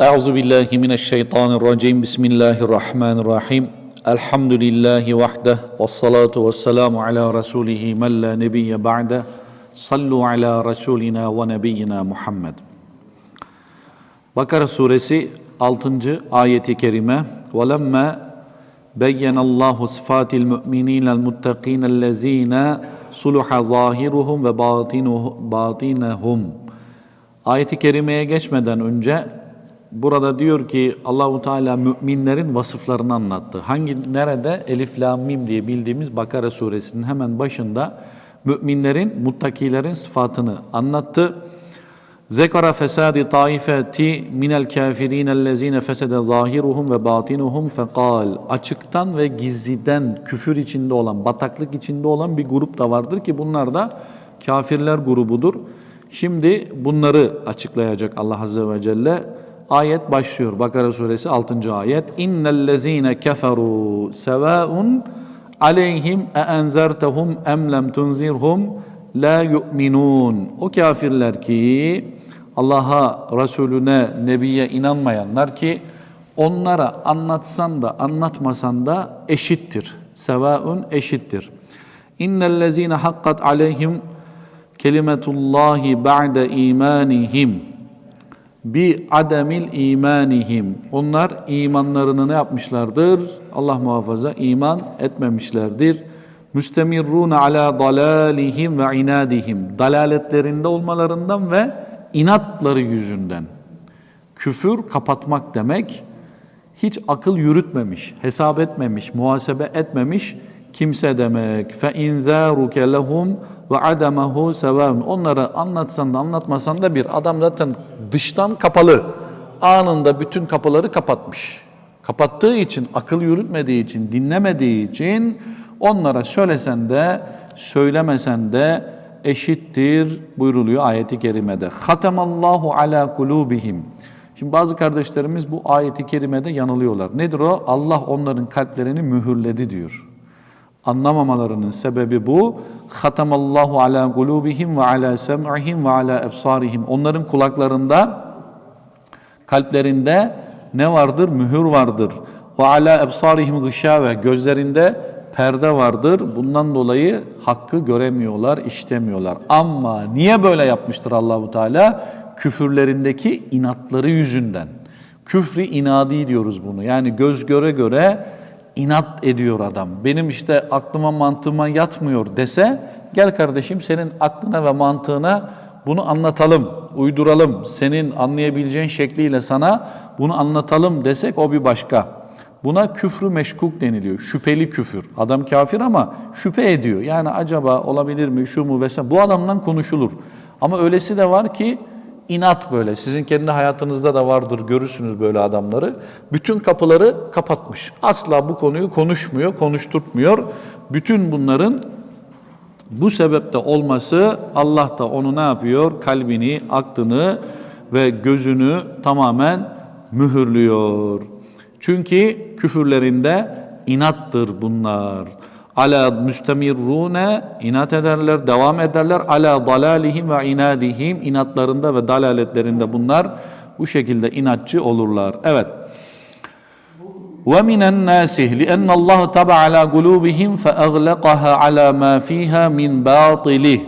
Euzu billahi mineşşeytanirracim. Bismillahirrahmanirrahim. Elhamdülillahi vahde ve salatu ve selamu ala resulihi men la nebiyye ba'de. Sallu ala resulina ve nebiyyina Muhammed. Bakara suresi 6. ayeti kerime. Ve lemme beyyenallahu sıfatil müminine el muttakine ellezine suluha zahiruhum ve batinuhum. Ayeti kerimeye geçmeden önce burada diyor ki Allahu Teala müminlerin vasıflarını anlattı. Hangi nerede? Elif Lam Mim diye bildiğimiz Bakara suresinin hemen başında müminlerin, muttakilerin sıfatını anlattı. Zekara fesadi taifeti minel kafirin ellezine fesede zahiruhum ve batinuhum fekal. Açıktan ve gizliden küfür içinde olan, bataklık içinde olan bir grup da vardır ki bunlar da kafirler grubudur. Şimdi bunları açıklayacak Allah Azze ve Celle. Ayet başlıyor. Bakara suresi 6. ayet. İnnellezine keferu sevaun aleyhim e enzertehum em lem tunzirhum la yu'minun. O kafirler ki Allah'a, Resulüne, Nebiye inanmayanlar ki onlara anlatsan da anlatmasan da eşittir. Sevaun eşittir. İnnellezine hakkat aleyhim kelimetullahi ba'de imanihim bi ademil imanihim. Onlar imanlarını ne yapmışlardır? Allah muhafaza iman etmemişlerdir. Müstemirrune ala dalalihim ve inadihim. Dalaletlerinde olmalarından ve inatları yüzünden. Küfür kapatmak demek. Hiç akıl yürütmemiş, hesap etmemiş, muhasebe etmemiş kimse demek. Fe inzaruke lehum ve adamahu sevâun. Onları anlatsan da anlatmasan da bir adam zaten dıştan kapalı. Anında bütün kapıları kapatmış. Kapattığı için, akıl yürütmediği için, dinlemediği için onlara söylesen de söylemesen de eşittir buyruluyor ayeti kerimede. Hatemallahu ala kulubihim. Şimdi bazı kardeşlerimiz bu ayeti kerimede yanılıyorlar. Nedir o? Allah onların kalplerini mühürledi diyor. Anlamamalarının sebebi bu. Hatamallahu ala kulubihim ve ala sem'ihim ve ala ebsarihim. Onların kulaklarında, kalplerinde ne vardır? Mühür vardır. Ve ala ebsarihim gışave. Gözlerinde perde vardır. Bundan dolayı hakkı göremiyorlar, işlemiyorlar. Ama niye böyle yapmıştır Allahu Teala? Küfürlerindeki inatları yüzünden. Küfri inadi diyoruz bunu. Yani göz göre göre inat ediyor adam. Benim işte aklıma mantığıma yatmıyor dese gel kardeşim senin aklına ve mantığına bunu anlatalım, uyduralım. Senin anlayabileceğin şekliyle sana bunu anlatalım desek o bir başka. Buna küfrü meşkuk deniliyor. Şüpheli küfür. Adam kafir ama şüphe ediyor. Yani acaba olabilir mi, şu mu vesaire. Bu adamdan konuşulur. Ama öylesi de var ki inat böyle. Sizin kendi hayatınızda da vardır, görürsünüz böyle adamları. Bütün kapıları kapatmış. Asla bu konuyu konuşmuyor, konuşturtmuyor. Bütün bunların bu sebepte olması Allah da onu ne yapıyor? Kalbini, aklını ve gözünü tamamen mühürlüyor. Çünkü küfürlerinde inattır bunlar Ala müstemirrune inat ederler, devam ederler. Ala dalalihim ve inadihim inatlarında ve dalaletlerinde bunlar bu şekilde inatçı olurlar. Evet. ومن الناس لأن الله تبع على قلوبهم فأغلقها على ما فيها من باطله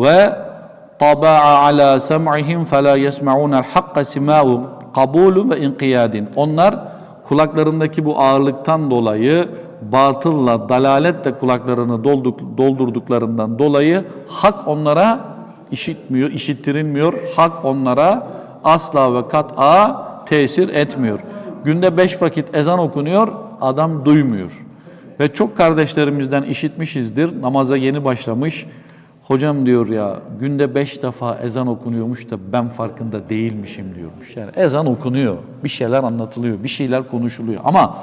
وطبع على سمعهم فلا يسمعون الحق سماع قبول وانقياد Onlar kulaklarındaki bu ağırlıktan dolayı batılla, dalaletle kulaklarını doldurduklarından dolayı hak onlara işitmiyor, işittirilmiyor. Hak onlara asla ve kat'a tesir etmiyor. Günde beş vakit ezan okunuyor, adam duymuyor. Ve çok kardeşlerimizden işitmişizdir, namaza yeni başlamış. Hocam diyor ya günde beş defa ezan okunuyormuş da ben farkında değilmişim diyormuş. Yani ezan okunuyor, bir şeyler anlatılıyor, bir şeyler konuşuluyor. Ama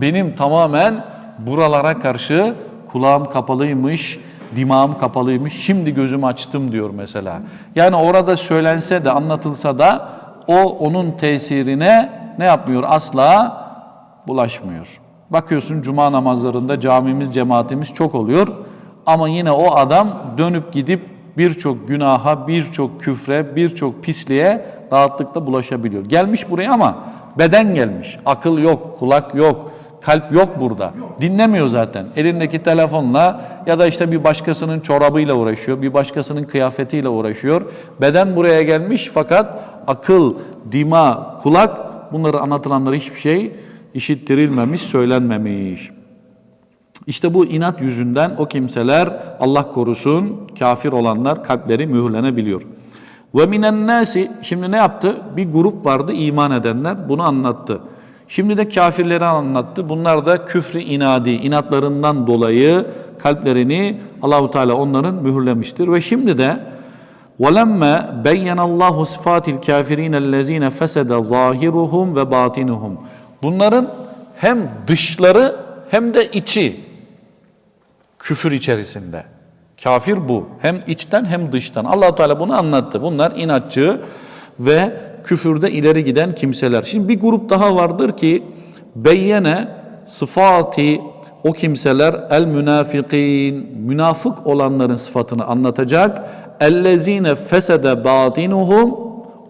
benim tamamen buralara karşı kulağım kapalıymış, dimağım kapalıymış, şimdi gözümü açtım diyor mesela. Yani orada söylense de anlatılsa da o onun tesirine ne yapmıyor? Asla bulaşmıyor. Bakıyorsun cuma namazlarında camimiz, cemaatimiz çok oluyor. Ama yine o adam dönüp gidip birçok günaha, birçok küfre, birçok pisliğe rahatlıkla bulaşabiliyor. Gelmiş buraya ama beden gelmiş. Akıl yok, kulak yok, kalp yok burada. Dinlemiyor zaten. Elindeki telefonla ya da işte bir başkasının çorabıyla uğraşıyor, bir başkasının kıyafetiyle uğraşıyor. Beden buraya gelmiş fakat akıl, dima, kulak bunları anlatılanlara hiçbir şey işittirilmemiş, söylenmemiş. İşte bu inat yüzünden o kimseler Allah korusun kafir olanlar kalpleri mühürlenebiliyor. Ve minen nasi şimdi ne yaptı? Bir grup vardı iman edenler bunu anlattı. Şimdi de kafirleri anlattı. Bunlar da küfrü inadi, inatlarından dolayı kalplerini Allahu Teala onların mühürlemiştir ve şimdi de وَلَمَّا بَيَّنَ اللّٰهُ صِفَاتِ الْكَافِر۪ينَ الَّذ۪ينَ فَسَدَ ظَاهِرُهُمْ وَبَاطِنُهُمْ Bunların hem dışları hem de içi küfür içerisinde. Kafir bu. Hem içten hem dıştan. allah Teala bunu anlattı. Bunlar inatçı ve küfürde ileri giden kimseler. Şimdi bir grup daha vardır ki beyyene sıfati o kimseler el münafikin münafık olanların sıfatını anlatacak. Ellezine fesede batinuhum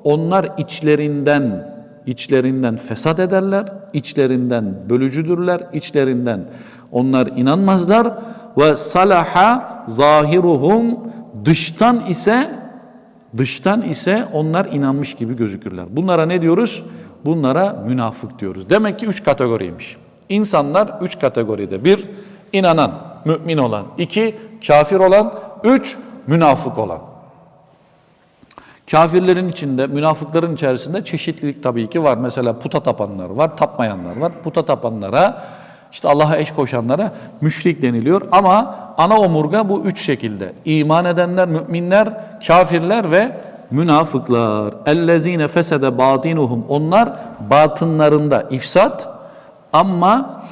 onlar içlerinden içlerinden fesat ederler, içlerinden bölücüdürler, içlerinden onlar inanmazlar ve salaha zahiruhum dıştan ise dıştan ise onlar inanmış gibi gözükürler. Bunlara ne diyoruz? Bunlara münafık diyoruz. Demek ki üç kategoriymiş. İnsanlar üç kategoride. Bir, inanan, mümin olan. iki kafir olan. Üç, münafık olan. Kafirlerin içinde, münafıkların içerisinde çeşitlilik tabii ki var. Mesela puta tapanlar var, tapmayanlar var. Puta tapanlara, işte Allah'a eş koşanlara müşrik deniliyor. Ama ana omurga bu üç şekilde. İman edenler, müminler, kafirler ve münafıklar. Ellezine fesede batinuhum. Onlar batınlarında ifsat ama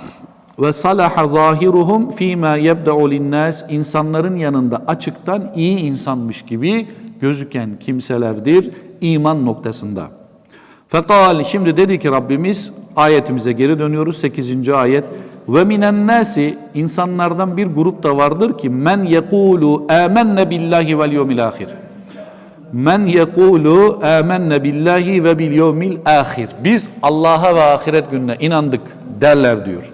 ve salaha zahiruhum fîmâ yebda'u linnâs insanların yanında açıktan iyi insanmış gibi gözüken kimselerdir iman noktasında. Fekal şimdi dedi ki Rabbimiz ayetimize geri dönüyoruz 8. ayet ve minen nasi insanlardan bir grup da vardır ki men yekulu amenne billahi vel yevmil ahir. Men yekulu amenne billahi ve bil yevmil ahir. Biz Allah'a ve ahiret gününe inandık derler diyor.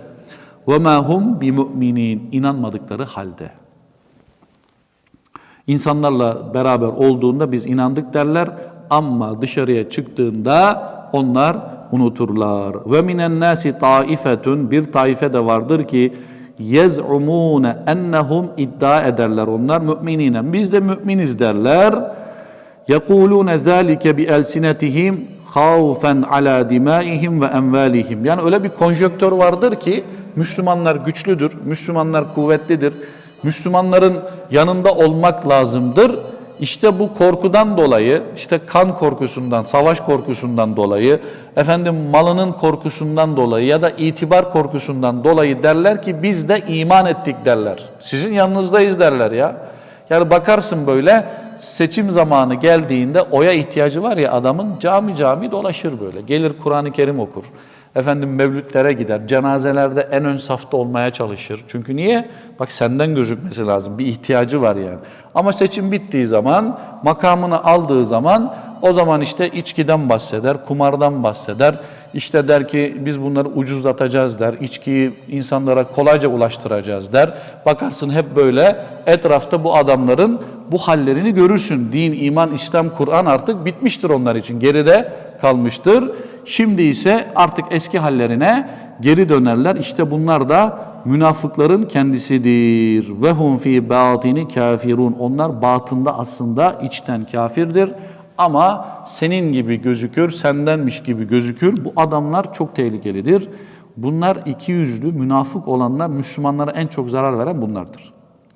Ve ma hum bi mu'minin inanmadıkları halde. İnsanlarla beraber olduğunda biz inandık derler ama dışarıya çıktığında onlar unuturlar. Ve minen nasi taifetun bir taife de vardır ki yez'umune ennehum iddia ederler onlar mümininen. Biz de müminiz derler. Yekulune zalike bi elsinetihim havfen ala dimaihim ve envalihim. Yani öyle bir konjöktör vardır ki Müslümanlar güçlüdür, Müslümanlar kuvvetlidir. Müslümanların yanında olmak lazımdır. İşte bu korkudan dolayı, işte kan korkusundan, savaş korkusundan dolayı, efendim malının korkusundan dolayı ya da itibar korkusundan dolayı derler ki biz de iman ettik derler. Sizin yanınızdayız derler ya. Yani bakarsın böyle seçim zamanı geldiğinde oya ihtiyacı var ya adamın cami cami dolaşır böyle. Gelir Kur'an-ı Kerim okur. Efendim mevlütlere gider. Cenazelerde en ön safta olmaya çalışır. Çünkü niye? Bak senden gözükmesi lazım. Bir ihtiyacı var yani. Ama seçim bittiği zaman, makamını aldığı zaman o zaman işte içkiden bahseder, kumardan bahseder. İşte der ki biz bunları ucuzlatacağız der. İçkiyi insanlara kolayca ulaştıracağız der. Bakarsın hep böyle etrafta bu adamların bu hallerini görürsün. Din, iman, İslam, Kur'an artık bitmiştir onlar için. Geride kalmıştır. Şimdi ise artık eski hallerine geri dönerler. İşte bunlar da münafıkların kendisidir. Ve hum fi batini kafirun. Onlar batında aslında içten kafirdir. Ama senin gibi gözükür, sendenmiş gibi gözükür. Bu adamlar çok tehlikelidir. Bunlar iki yüzlü, münafık olanlar Müslümanlara en çok zarar veren bunlardır.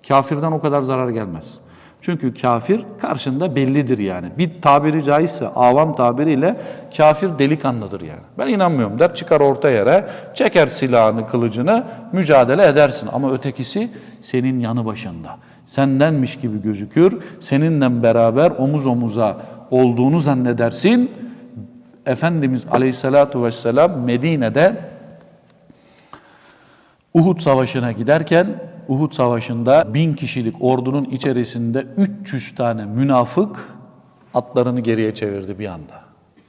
Kafirden o kadar zarar gelmez. Çünkü kafir karşında bellidir yani. Bir tabiri caizse avam tabiriyle kafir delikanlıdır yani. Ben inanmıyorum der çıkar orta yere çeker silahını kılıcını mücadele edersin. Ama ötekisi senin yanı başında. Sendenmiş gibi gözükür. Seninle beraber omuz omuza olduğunu zannedersin. Efendimiz Aleyhisselatü Vesselam Medine'de Uhud Savaşı'na giderken Uhud Savaşı'nda bin kişilik ordunun içerisinde 300 tane münafık atlarını geriye çevirdi bir anda.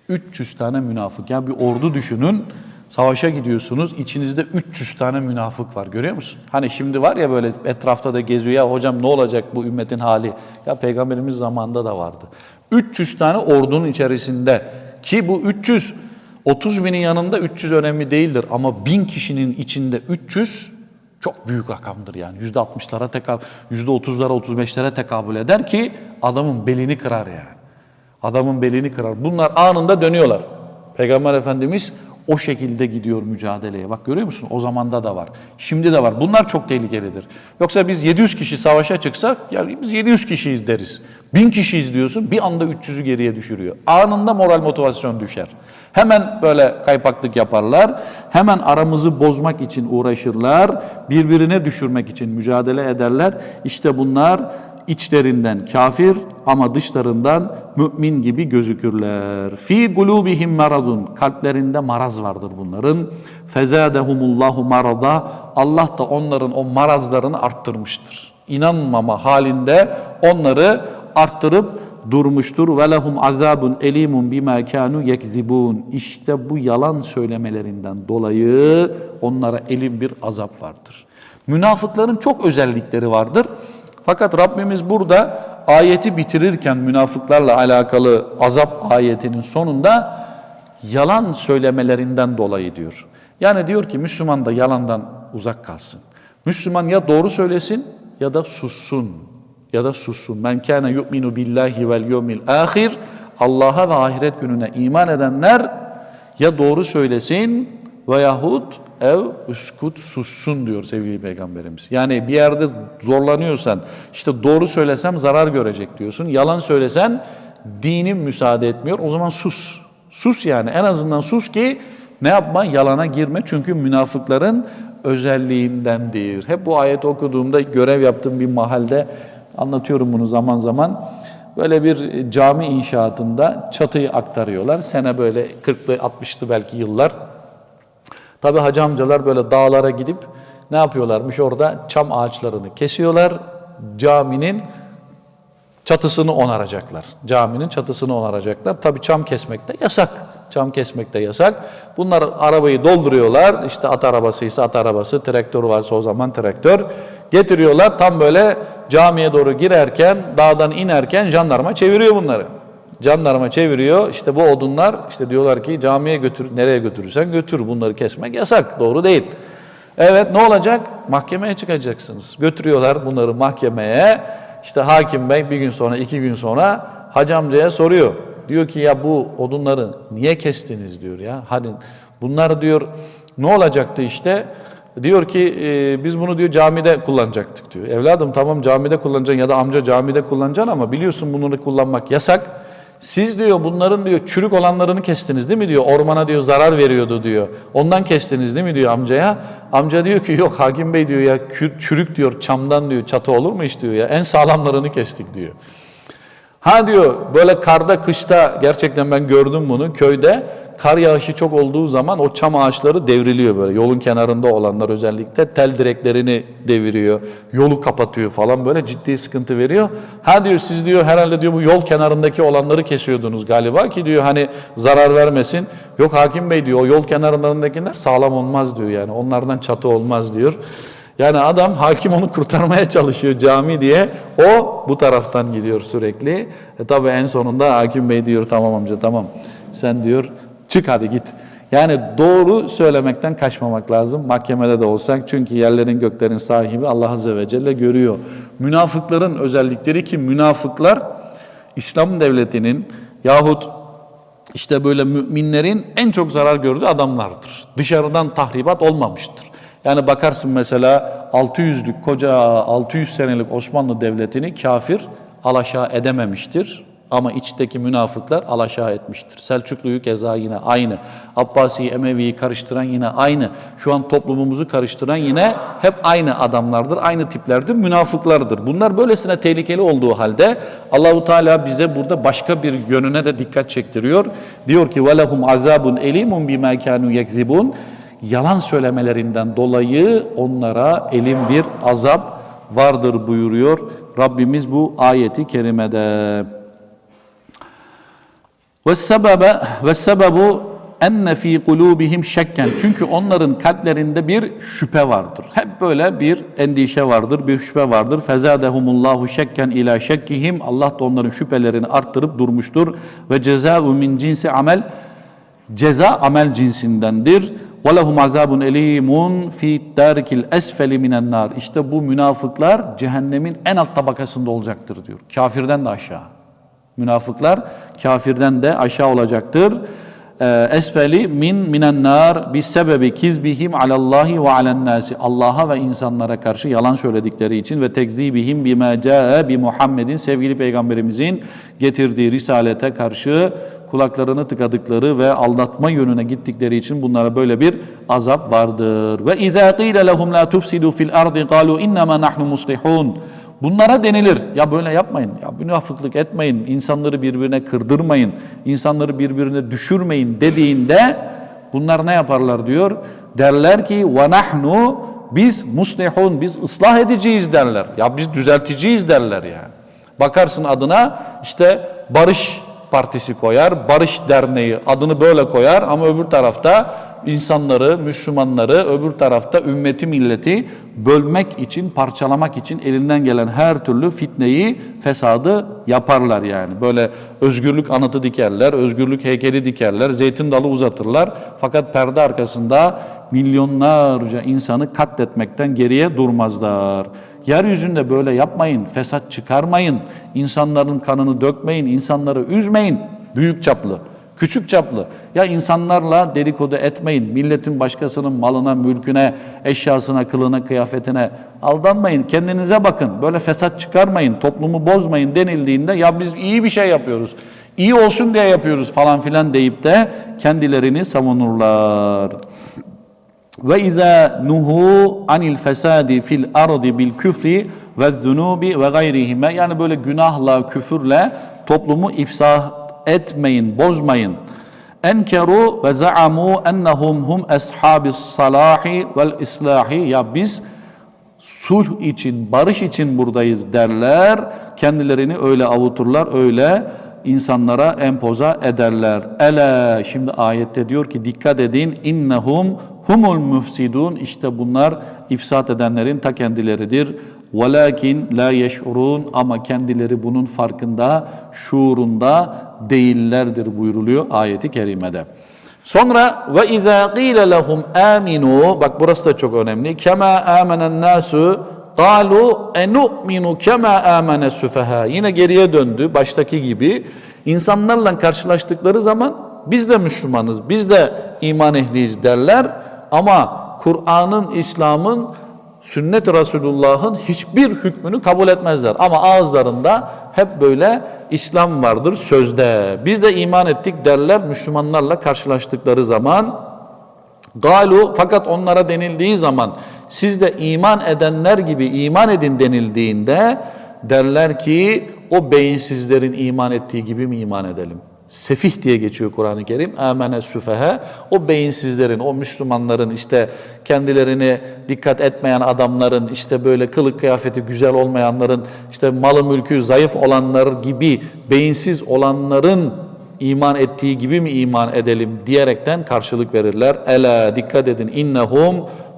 300 tane münafık. Ya bir ordu düşünün. Savaşa gidiyorsunuz. içinizde 300 tane münafık var. Görüyor musun? Hani şimdi var ya böyle etrafta da geziyor. Ya hocam ne olacak bu ümmetin hali? Ya peygamberimiz zamanında da vardı. 300 tane ordunun içerisinde ki bu 300 30 binin yanında 300 önemli değildir ama 1000 kişinin içinde 300 çok büyük rakamdır yani. Yüzde 60'lara tekabül, yüzde 30'lara 35'lere tekabül eder ki adamın belini kırar yani. Adamın belini kırar. Bunlar anında dönüyorlar. Peygamber Efendimiz o şekilde gidiyor mücadeleye. Bak görüyor musun? O zamanda da var. Şimdi de var. Bunlar çok tehlikelidir. Yoksa biz 700 kişi savaşa çıksak ya biz 700 kişiyiz deriz. 1000 kişiyiz diyorsun bir anda 300'ü geriye düşürüyor. Anında moral motivasyon düşer. Hemen böyle kaypaklık yaparlar. Hemen aramızı bozmak için uğraşırlar. Birbirine düşürmek için mücadele ederler. İşte bunlar içlerinden kafir ama dışlarından mümin gibi gözükürler. Fi kulubihim maradun. Kalplerinde maraz vardır bunların. Fezadehumullahu marada. Allah da onların o marazlarını arttırmıştır. İnanmama halinde onları arttırıp durmuştur. Ve lehum azabun elimun bima kanu yekzibun. İşte bu yalan söylemelerinden dolayı onlara elim bir azap vardır. Münafıkların çok özellikleri vardır. Fakat Rabbimiz burada ayeti bitirirken münafıklarla alakalı azap ayetinin sonunda yalan söylemelerinden dolayı diyor. Yani diyor ki Müslüman da yalandan uzak kalsın. Müslüman ya doğru söylesin ya da sussun. Ya da sussun. Men kana yu'minu billahi vel yevmil ahir. Allah'a ve ahiret gününe iman edenler ya doğru söylesin veyahut ev üskut sussun diyor sevgili peygamberimiz. Yani bir yerde zorlanıyorsan işte doğru söylesem zarar görecek diyorsun. Yalan söylesen dinim müsaade etmiyor. O zaman sus. Sus yani en azından sus ki ne yapma yalana girme çünkü münafıkların özelliğindendir. Hep bu ayeti okuduğumda görev yaptığım bir mahalde anlatıyorum bunu zaman zaman. Böyle bir cami inşaatında çatıyı aktarıyorlar. Sene böyle 40'lı 60'lı belki yıllar. Tabi hacı amcalar böyle dağlara gidip ne yapıyorlarmış orada çam ağaçlarını kesiyorlar. Caminin çatısını onaracaklar. Caminin çatısını onaracaklar. Tabi çam kesmek de yasak. Çam kesmek de yasak. Bunlar arabayı dolduruyorlar. İşte at arabasıysa at arabası, traktör varsa o zaman traktör. Getiriyorlar tam böyle camiye doğru girerken, dağdan inerken jandarma çeviriyor bunları. Jandarma çeviriyor. İşte bu odunlar işte diyorlar ki camiye götür, nereye götürürsen götür. Bunları kesmek yasak. Doğru değil. Evet ne olacak? Mahkemeye çıkacaksınız. Götürüyorlar bunları mahkemeye. İşte hakim bey bir gün sonra, iki gün sonra hacı amcaya soruyor. Diyor ki ya bu odunları niye kestiniz diyor ya. Hadi bunlar diyor ne olacaktı işte? Diyor ki e, biz bunu diyor camide kullanacaktık diyor. Evladım tamam camide kullanacaksın ya da amca camide kullanacaksın ama biliyorsun bunları kullanmak yasak. Siz diyor bunların diyor çürük olanlarını kestiniz değil mi diyor. Ormana diyor zarar veriyordu diyor. Ondan kestiniz değil mi diyor amcaya. Amca diyor ki yok hakim bey diyor ya çürük diyor çamdan diyor çatı olur mu hiç diyor ya. En sağlamlarını kestik diyor. Ha diyor böyle karda kışta gerçekten ben gördüm bunu köyde kar yağışı çok olduğu zaman o çam ağaçları devriliyor böyle yolun kenarında olanlar özellikle tel direklerini deviriyor yolu kapatıyor falan böyle ciddi sıkıntı veriyor. Ha diyor siz diyor herhalde diyor bu yol kenarındaki olanları kesiyordunuz galiba ki diyor hani zarar vermesin. Yok hakim bey diyor o yol kenarlarındakiler sağlam olmaz diyor yani onlardan çatı olmaz diyor. Yani adam hakim onu kurtarmaya çalışıyor cami diye. O bu taraftan gidiyor sürekli. E tabi en sonunda hakim bey diyor tamam amca tamam. Sen diyor çık hadi git. Yani doğru söylemekten kaçmamak lazım mahkemede de olsak. Çünkü yerlerin göklerin sahibi Allah Azze ve Celle görüyor. Münafıkların özellikleri ki münafıklar İslam devletinin yahut işte böyle müminlerin en çok zarar gördüğü adamlardır. Dışarıdan tahribat olmamıştır. Yani bakarsın mesela 600'lük koca 600 senelik Osmanlı Devleti'ni kafir alaşağı edememiştir. Ama içteki münafıklar alaşağı etmiştir. Selçuklu'yu keza yine aynı. Abbasi'yi, Emevi'yi karıştıran yine aynı. Şu an toplumumuzu karıştıran yine hep aynı adamlardır, aynı tiplerdir, münafıklardır. Bunlar böylesine tehlikeli olduğu halde Allahu Teala bize burada başka bir yönüne de dikkat çektiriyor. Diyor ki velehum azabun elimun bima kanu yekzibun. yalan söylemelerinden dolayı onlara elim bir azap vardır buyuruyor Rabbimiz bu ayeti kerimede. Ve sebebu enne fi kulubihim şekken. Çünkü onların kalplerinde bir şüphe vardır. Hep böyle bir endişe vardır, bir şüphe vardır. Fezadehumullahu şekken ila şekkihim. Allah da onların şüphelerini arttırıp durmuştur. Ve cezâ'u min cinsi amel. Ceza amel cinsindendir. Lehum azabun elimun fi darikil esfeli minen nar. İşte bu münafıklar cehennemin en alt tabakasında olacaktır diyor. Kafirden de aşağı. Münafıklar kafirden de aşağı olacaktır. Ee, Esfeli min minen nar bis sebebi kizbihim alallahi ve alen nasi. Allah'a ve insanlara karşı yalan söyledikleri için ve tekzibihim bima caa bi Muhammedin sevgili peygamberimizin getirdiği risalete karşı kulaklarını tıkadıkları ve aldatma yönüne gittikleri için bunlara böyle bir azap vardır. Ve izâ qîle lehum la tufsidu fil ardi qalu innema nahnu muslihun. Bunlara denilir. Ya böyle yapmayın. Ya münafıklık etmeyin. insanları birbirine kırdırmayın. insanları birbirine düşürmeyin dediğinde bunlar ne yaparlar diyor? Derler ki ve nahnu biz muslihun biz ıslah edeceğiz derler. Ya biz düzelteceğiz derler yani. Bakarsın adına işte barış partisi koyar, barış derneği adını böyle koyar ama öbür tarafta insanları, Müslümanları, öbür tarafta ümmeti milleti bölmek için, parçalamak için elinden gelen her türlü fitneyi, fesadı yaparlar yani. Böyle özgürlük anıtı dikerler, özgürlük heykeli dikerler, zeytin dalı uzatırlar. Fakat perde arkasında milyonlarca insanı katletmekten geriye durmazlar. Yeryüzünde böyle yapmayın, fesat çıkarmayın, insanların kanını dökmeyin, insanları üzmeyin. Büyük çaplı, küçük çaplı. Ya insanlarla dedikodu etmeyin, milletin başkasının malına, mülküne, eşyasına, kılına, kıyafetine aldanmayın. Kendinize bakın, böyle fesat çıkarmayın, toplumu bozmayın denildiğinde ya biz iyi bir şey yapıyoruz, iyi olsun diye yapıyoruz falan filan deyip de kendilerini savunurlar. Ve izâ nuhu anil fesadi fil ardi bil küfri ve zunubi ve gayrihime yani böyle günahla, küfürle toplumu ifsah etmeyin, bozmayın. Enkeru ve za'amu ennehum hum ashabis salahi vel islahi ya biz sulh için, barış için buradayız derler. Kendilerini öyle avuturlar, öyle insanlara empoza ederler. Ele şimdi ayette diyor ki dikkat edin innehum humul müfsidun işte bunlar ifsat edenlerin ta kendileridir. Velakin la yeş'urun ama kendileri bunun farkında, şuurunda değillerdir buyuruluyor ayeti kerimede. Sonra ve izâ qîle lehum âminû bak burası da çok önemli. Kema âmenen nâsû قَالُوا اَنُؤْمِنُ كَمَا آمَنَ السُّفَهَا Yine geriye döndü baştaki gibi. İnsanlarla karşılaştıkları zaman biz de Müslümanız, biz de iman ehliyiz derler. Ama Kur'an'ın, İslam'ın, sünnet Resulullah'ın hiçbir hükmünü kabul etmezler. Ama ağızlarında hep böyle İslam vardır sözde. Biz de iman ettik derler Müslümanlarla karşılaştıkları zaman. Galu fakat onlara denildiği zaman siz de iman edenler gibi iman edin denildiğinde derler ki o beyinsizlerin iman ettiği gibi mi iman edelim? Sefih diye geçiyor Kur'an-ı Kerim. Amene süfehe. O beyinsizlerin, o Müslümanların işte kendilerini dikkat etmeyen adamların, işte böyle kılık kıyafeti güzel olmayanların, işte malı mülkü zayıf olanlar gibi beyinsiz olanların iman ettiği gibi mi iman edelim diyerekten karşılık verirler. Ela dikkat edin innehum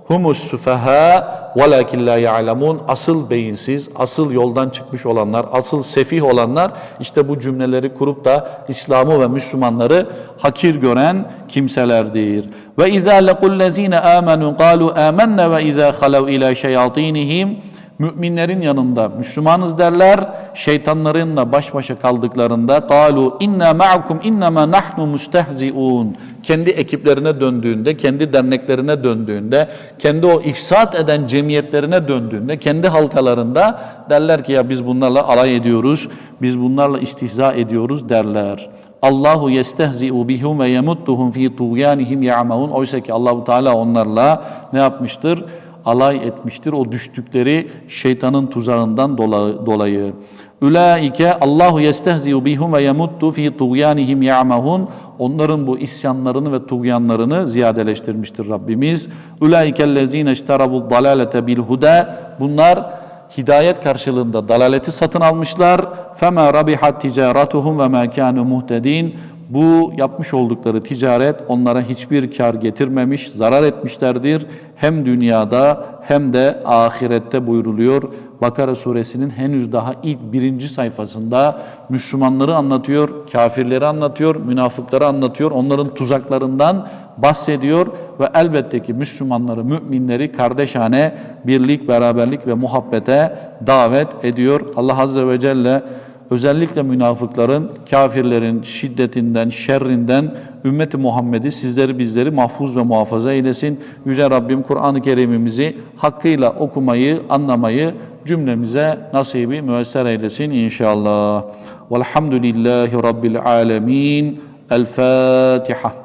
humus sufaha velakin la ya'lemun asıl beyinsiz, asıl yoldan çıkmış olanlar, asıl sefih olanlar işte bu cümleleri kurup da İslam'ı ve Müslümanları hakir gören kimselerdir. Ve izâ lekullezîne âmenû qâlû âmenne ve izâ halev ilâ şeyatînihim Müminlerin yanında Müslümanız derler. Şeytanlarınla baş başa kaldıklarında qalu inna ma'akum innema nahnu mustehziun. Kendi ekiplerine döndüğünde, kendi derneklerine döndüğünde, kendi o ifsat eden cemiyetlerine döndüğünde, kendi halkalarında derler ki ya biz bunlarla alay ediyoruz, biz bunlarla istihza ediyoruz derler. Allahu yestehzi'u bihum ve yemuttuhum fi tuğyanihim ya'maun. Oysa ki Allahu Teala onlarla ne yapmıştır? Alay etmiştir. O düştükleri şeytanın tuzağından dola- dolayı. Ulaike Allahu yestehzi'u bihum ve yemuttu fi tuğyanihim ya'mahun. Onların bu isyanlarını ve tuğyanlarını ziyadeleştirmiştir Rabbimiz. Ulaikellezine işterabu dalalete bil huda. Bunlar hidayet karşılığında dalaleti satın almışlar. Fema rabihat ticaratuhum ve ma kanu muhtedin. Bu yapmış oldukları ticaret onlara hiçbir kar getirmemiş, zarar etmişlerdir. Hem dünyada hem de ahirette buyruluyor. Bakara suresinin henüz daha ilk birinci sayfasında Müslümanları anlatıyor, kafirleri anlatıyor, münafıkları anlatıyor, onların tuzaklarından bahsediyor ve elbette ki Müslümanları, müminleri kardeşane birlik, beraberlik ve muhabbete davet ediyor. Allah Azze ve Celle özellikle münafıkların, kafirlerin şiddetinden, şerrinden ümmeti Muhammed'i, sizleri bizleri mahfuz ve muhafaza eylesin. Yüce Rabbim Kur'an-ı Kerim'imizi hakkıyla okumayı, anlamayı cümlemize nasibi müesser eylesin inşallah. Velhamdülillahi Rabbil alemin. El Fatiha.